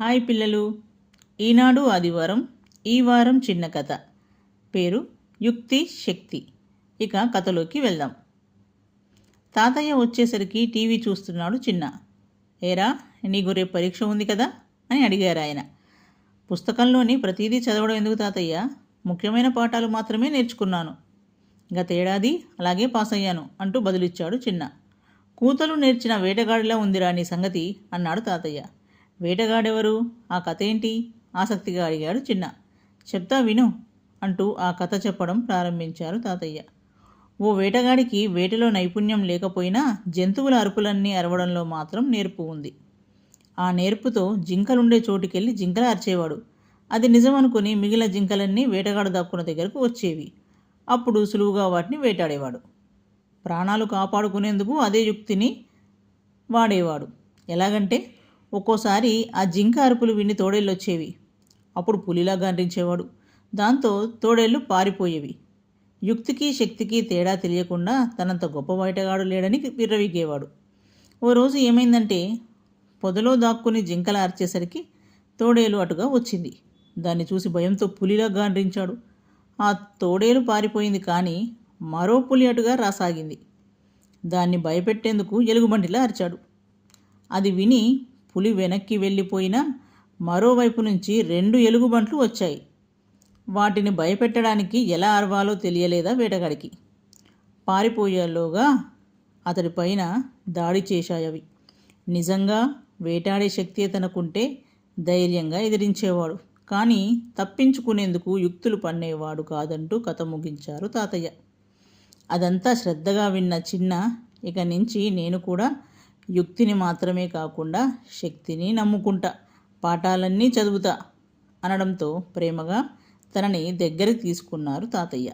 Hi పిల్లలు. ఈనాడు ఆదివారం ఈ వారం చిన్న కథ. పేరు యుక్తి శక్తి. ఇక కథలోకి వెళ్దాం. తాతయ్య వచ్చేసరికి టీవీ చూస్తున్నాడు చిన్న. ఏరా నీకు రేపు పరీక్ష ఉంది కదా? అని అడిగారు ఆయన. పుస్తకంలోని ప్రతిదీ చదవడం ఎందుకు తాతయ్య? ముఖ్యమైన పాఠాలు మాత్రమే నేర్చుకున్నాను. గతేడాది అలాగే పాస్ అయ్యాను అంటూ బదులిచ్చాడు చిన్న. కూతలు నేర్చిన వేటగాడిలా ఉందిరా నీ సంగతి అన్నాడు తాతయ్య. వేటగాడెవరు? ఆ కథ ఏంటి ఆసక్తిగా అడిగాడు చిన్న. చెప్తా విను అంటూ ఆ కథ చెప్పడం ప్రారంభించారు తాతయ్య. ఓ వేటగాడికి వేటలో నైపుణ్యం లేకపోయినా జంతువుల అరుపులన్నీ అరవడంలో మాత్రం నేర్పు ఉంది. ఆ నేర్పుతో జింకలుండే చోటుకెళ్ళి జింకలు అరిచేవాడు. అది నిజమనుకుని మిగిలిన జింకలన్నీ వేటగాడు దక్కున దగ్గరకు వచ్చేవి. అప్పుడు సులువుగా వాటిని వేటాడేవాడు. ప్రాణాలు కాపాడుకునేందుకు అదే యుక్తిని వాడేవాడు. ఎలాగంటే ఒక్కోసారి ఆ జింక అరుపులు విని తోడేళ్ళు వచ్చేవి అప్పుడు పులిలా గండ్రించేవాడు. దాంతో తోడేళ్ళు పారిపోయేవి. యుక్తికి శక్తికి తేడా తెలియకుండా తనంత గొప్ప బయటగాడు లేడని విర్రవిగేవాడు. ఓ రోజు ఏమైందంటే పొదలో దాక్కుని జింకల అరిచేసరికి తోడేలు అటుగా వచ్చింది. దాన్ని చూసి భయంతో పులిలా గాండ్రించాడు. ఆ తోడేలు పారిపోయింది కానీ మరో పులి అటుగా రాసాగింది. దాన్ని భయపెట్టేందుకు ఎలుగుబంటిలా అరిచాడు. అది విని పులి వెనక్కి వెళ్ళిపోయినా మరోవైపు నుంచి రెండు ఎలుగుబంట్లు వచ్చాయి. వాటిని భయపెట్టడానికి ఎలా అరవాలో తెలియలేదా వేటగాడికి. పారిపోయేలోగా అతడి పైన దాడి చేశాయవి. నిజంగా వేటాడే శక్తి తనకుంటే ధైర్యంగా ఎదిరించేవాడు. కానీ తప్పించుకునేందుకు యుక్తులు పన్నేవాడు కాదంటూ కథ ముగించారు తాతయ్య. అదంతా శ్రద్ధగా విన్న చిన్న ఇక నుంచి నేను కూడా యుక్తిని మాత్రమే కాకుండా శక్తిని నమ్ముకుంటా పాఠాలన్నీ చదువుతా అనడంతో ప్రేమగా తనని దగ్గరికి తీసుకున్నారు తాతయ్య.